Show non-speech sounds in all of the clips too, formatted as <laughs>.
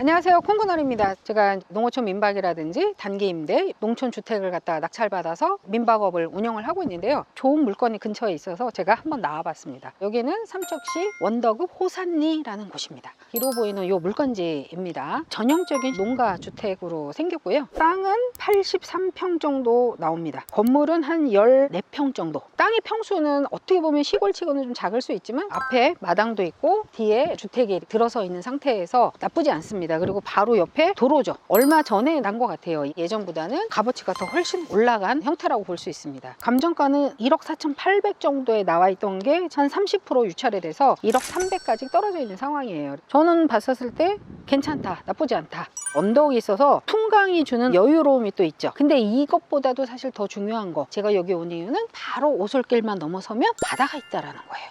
안녕하세요. 콩고널입니다. 제가 농어촌 민박이라든지 단기 임대 농촌 주택을 갖다가 낙찰받아서 민박업을 운영을 하고 있는데요. 좋은 물건이 근처에 있어서 제가 한번 나와봤습니다. 여기는 삼척시 원더급 호산리라는 곳입니다. 뒤로 보이는 이 물건지입니다. 전형적인 농가 주택으로 생겼고요. 땅은 83평 정도 나옵니다. 건물은 한 14평 정도. 땅의 평수는 어떻게 보면 시골치고는 좀 작을 수 있지만 앞에 마당도 있고 뒤에 주택이 들어서 있는 상태에서 나쁘지 않습니다 그리고 바로 옆에 도로죠. 얼마 전에 난 것 같아요. 예전보다는 값어치가 더 훨씬 올라간 형태라고 볼 수 있습니다. 감정가는 1억 4,800 정도에 나와 있던 게 한 30% 유찰이 돼서 1억 300까지 떨어져 있는 상황이에요. 저는 봤었을 때 괜찮다 나쁘지 않다. 언덕이 있어서 풍광이 주는 여유로움이 또 있죠. 근데 이것보다도 사실 더 중요한 거 제가 여기 온 이유는 바로 오솔길만 넘어서면 바다가 있다라는 거예요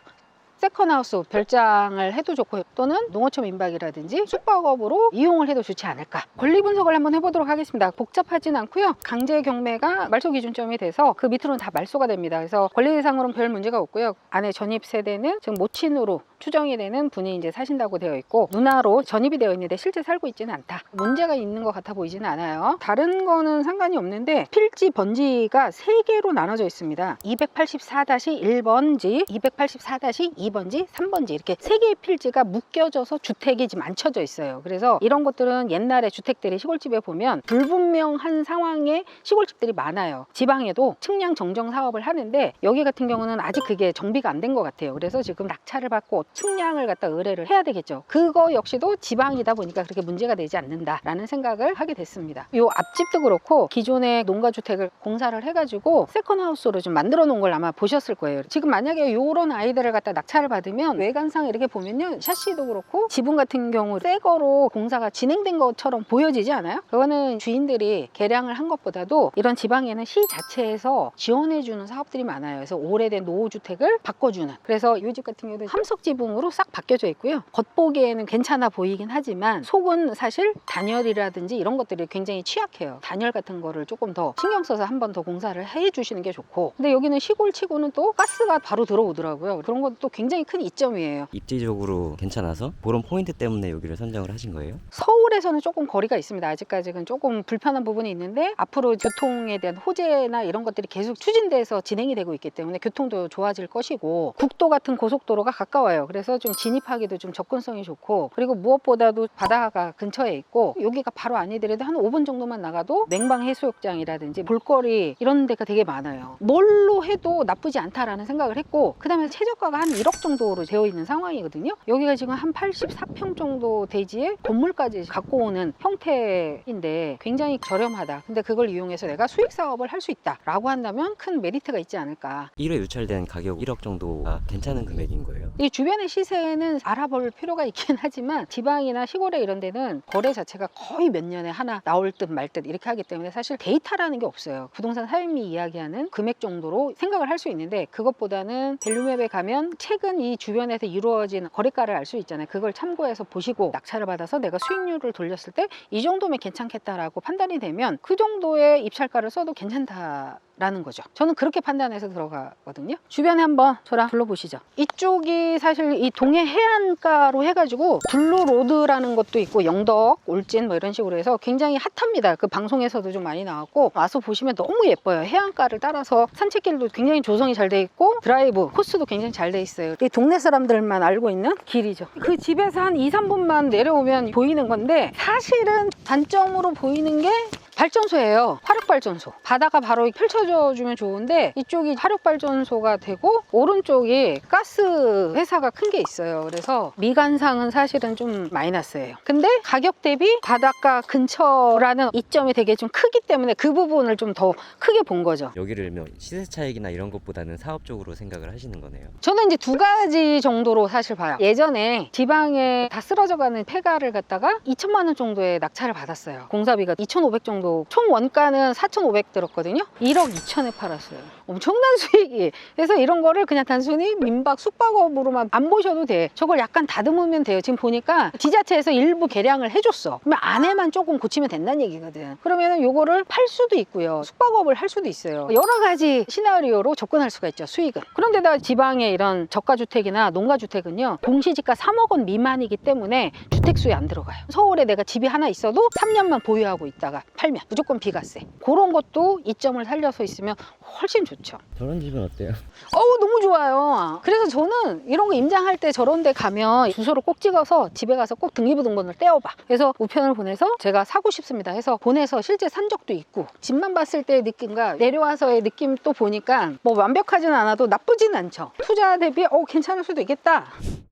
세컨하우스 별장을 해도 좋고 또는 농어촌 민박이라든지 숙박업으로 이용을 해도 좋지 않을까. 권리 분석을 한번 해보도록 하겠습니다. 복잡하진 않고요. 강제 경매가 말소 기준점이 돼서 그 밑으로는 다 말소가 됩니다. 그래서 권리상으로는 별 문제가 없고요. 안에 전입 세대는 지금 모친으로 추정이 되는 분이 이제 사신다고 되어 있고 누나로 전입이 되어 있는데 실제 살고 있지는 않다. 문제가 있는 것 같아 보이지는 않아요. 다른 거는 상관이 없는데 필지 번지가 세개로 나눠져 있습니다. 284-1번지 284-2번지 3번지 이렇게 세 개의 필지가 묶여져서 주택이 지금 안 쳐져 있어요. 그래서 이런 것들은 옛날에 주택들이 시골집에 보면 불분명한 상황의 시골집들이 많아요. 지방에도 측량 정정 사업을 하는데 여기 같은 경우는 아직 그게 정비가 안 된 것 같아요. 그래서 지금 낙찰을 받고 측량을 갖다 의뢰를 해야 되겠죠. 그거 역시도 지방이다 보니까 그렇게 문제가 되지 않는다라는 생각을 하게 됐습니다. 요 앞집도 그렇고 기존의 농가주택을 공사를 해가지고 세컨하우스로 좀 만들어 놓은 걸 아마 보셨을 거예요. 지금 만약에 요런 아이들을 갖다 낙찰을 받으면 외관상 이렇게 보면요. 샤시도 그렇고 지붕 같은 경우 새 거로 공사가 진행된 것처럼 보여지지 않아요? 그거는 주인들이 개량을 한 것보다도 이런 지방에는 시 자체에서 지원해주는 사업들이 많아요. 그래서 오래된 노후주택을 바꿔주는. 그래서 이집 같은 경우는 함석 지붕으로 싹 바뀌어져 있고요. 겉보기에는 괜찮아 보이긴 하지만 속은 사실 단열이라든지 이런 것들이 굉장히 취약해요. 단열 같은 거를 조금 더 신경 써서 한 번 더 공사를 해 주시는 게 좋고. 근데 여기는 시골치고는 또 가스가 바로 들어오더라고요. 그런 것도 굉장히 큰 이점이에요. 입지적으로 괜찮아서 그런 포인트 때문에 여기를 선정을 하신 거예요? 서울에서는 조금 거리가 있습니다. 아직까지는 조금 불편한 부분이 있는데 앞으로 교통에 대한 호재나 이런 것들이 계속 추진돼서 진행이 되고 있기 때문에 교통도 좋아질 것이고 국도 같은 고속도로가 가까워 요. 그래서 좀 진입하기도 좀 접근성이 좋고 그리고 무엇보다도 바다가 근처에 있고 여기가 바로 아니더라도 한 5분 정도만 나가도 냉방 해수욕장이라든지 볼거리 이런 데가 되게 많아요. 뭘로 해도 나쁘지 않다라는 생각을 했고 그다음에 최저가가 한 1억 정도로 되어 있는 상황이거든요. 여기가 지금 한 84평 정도 대지에 건물까지 갖고 오는 형태인데 굉장히 저렴하다. 근데 그걸 이용해서 내가 수익 사업을 할 수 있다라고 한다면 큰 메리트가 있지 않을까. 1회 유찰된 가격 1억 정도가 괜찮은 금액인 거예요? 이 주변 의 시세는 알아볼 필요가 있긴 <laughs> 하지만 지방이나 시골에 이런 데는 거래 자체가 거의 몇 년에 하나 나올 듯 말 듯 이렇게 하기 때문에 사실 데이터라는 게 없어요. 부동산 사임이 이야기하는 금액 정도로 생각을 할 수 있는데 그것보다는 밸류맵에 가면 최근 이 주변에서 이루어진 거래가를 알 수 있잖아요. 그걸 참고해서 보시고 낙찰을 받아서 내가 수익률을 돌렸을 때 이 정도면 괜찮겠다라고 판단이 되면 그 정도의 입찰가를 써도 괜찮다. 라는 거죠. 저는 그렇게 판단해서 들어가거든요. 주변에 한번 저랑 둘러보시죠. 이쪽이 사실 이 동해 해안가로 해가지고 블루로드라는 것도 있고 영덕, 울진 뭐 이런 식으로 해서 굉장히 핫합니다. 그 방송에서도 좀 많이 나왔고 와서 보시면 너무 예뻐요. 해안가를 따라서 산책길도 굉장히 조성이 잘 돼 있고 드라이브 코스도 굉장히 잘 돼 있어요. 이 동네 사람들만 알고 있는 길이죠. 그 집에서 한 2, 3분만 내려오면 보이는 건데 사실은 단점으로 보이는 게 발전소예요. 화력발전소. 바다가 바로 펼쳐져 주면 좋은데 이쪽이 화력발전소가 되고 오른쪽이 가스 회사가 큰 게 있어요. 그래서 미관상은 사실은 좀 마이너스예요. 근데 가격 대비 바닷가 근처라는 이점이 되게 좀 크기 때문에 그 부분을 좀 더 크게 본 거죠. 여기를 뭐 시세 차익이나 이런 것보다는 사업적으로 생각을 하시는 거네요. 저는 이제 두 가지 정도로 사실 봐요. 예전에 지방에 다 쓰러져가는 폐가를 갖다가 2천만 원 정도의 낙찰을 받았어요. 공사비가 2,500 정도. 총 원가는 4,500 들었거든요. 1억 2천에 팔았어요. 엄청난 <laughs> 수익이. 그래서 이런 거를 그냥 단순히 민박 숙박업으로만 안 보셔도 돼. 저걸 약간 다듬으면 돼요. 지금 보니까 지자체에서 일부 개량을 해줬어. 그러면 안에만 조금 고치면 된다는 얘기거든. 그러면 요거를 팔 수도 있고요. 숙박업을 할 수도 있어요. 여러 가지 시나리오로 접근할 수가 있죠. 수익은. 그런데다 지방의 이런 저가주택이나 농가주택은요. 공시지가 3억 원 미만이기 때문에 주택수에 안 들어가요. 서울에 내가 집이 하나 있어도 3년만 보유하고 있다가 팔면 무조건 비과세. 그런 것도 이점을 살려서 있으면 훨씬 좋죠. 저런 집은 어때요? 어우 너무 좋아요. 그래서 저는 이런 거 임장할 때 저런 데 가면 주소를 꼭 찍어서 집에 가서 꼭 등기부등본을 떼어봐. 그래서 우편을 보내서 제가 사고 싶습니다 해서 보내서 실제 산 적도 있고 집만 봤을 때의 느낌과 내려와서의 느낌 또 보니까 뭐 완벽하진 않아도 나쁘진 않죠. 투자 대비 어 괜찮을 수도 있겠다.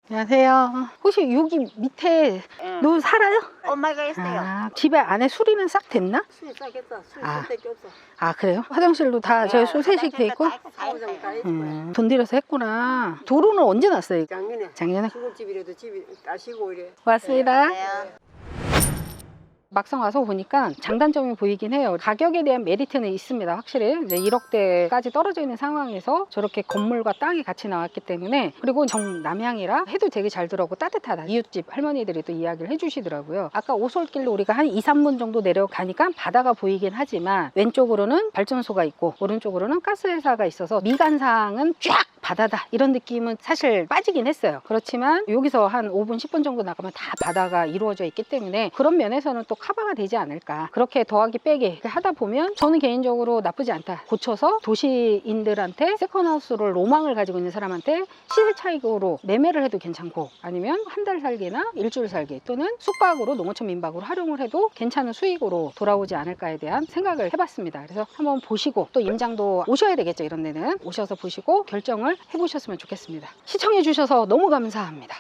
안녕하세요. 혹시 여기 밑에 응. 너 살아요? 엄마가 했어요. 아, 집에 안에 수리는 싹 됐나? 술 싸겠다. 술 아. 없어. 아 그래요? 화장실도 다 저희 소세식 돼 있고? 다. 음, 돈 들여서 했구나. 도로는 언제 났어요? 작년에 작년에 시골집이라도 집이 따시고 이래. 왔습니다. 네. 막상 와서 보니까 장단점이 보이긴 해요. 가격에 대한 메리트는 있습니다. 확실히 이제 1억대까지 떨어져 있는 상황에서 저렇게 건물과 땅이 같이 나왔기 때문에 그리고 정남향이라 해도 되게 잘 들어오고 따뜻하다. 이웃집 할머니들이 또 이야기를 해주시더라고요. 아까 오솔길로 우리가 한 2, 3분 정도 내려가니까 바다가 보이긴 하지만 왼쪽으로는 발전소가 있고 오른쪽으로는 가스회사가 있어서 미관상은 쫙 바다다 이런 느낌은 사실 빠지긴 했어요. 그렇지만 여기서 한 5분, 10분 정도 나가면 다 바다가 이루어져 있기 때문에 그런 면에서는 또 커버가 되지 않을까. 그렇게 더하기 빼기 이렇게 하다 보면 저는 개인적으로 나쁘지 않다. 고쳐서 도시인들한테 세컨하우스를 로망을 가지고 있는 사람한테 시세 차익으로 매매를 해도 괜찮고 아니면 한 달 살기나 일주일 살기 또는 숙박으로 농어촌 민박으로 활용을 해도 괜찮은 수익으로 돌아오지 않을까에 대한 생각을 해봤습니다. 그래서 한번 보시고 또 임장도 오셔야 되겠죠. 이런 데는 오셔서 보시고 결정을 해보셨으면 좋겠습니다. 시청해주셔서 너무 감사합니다.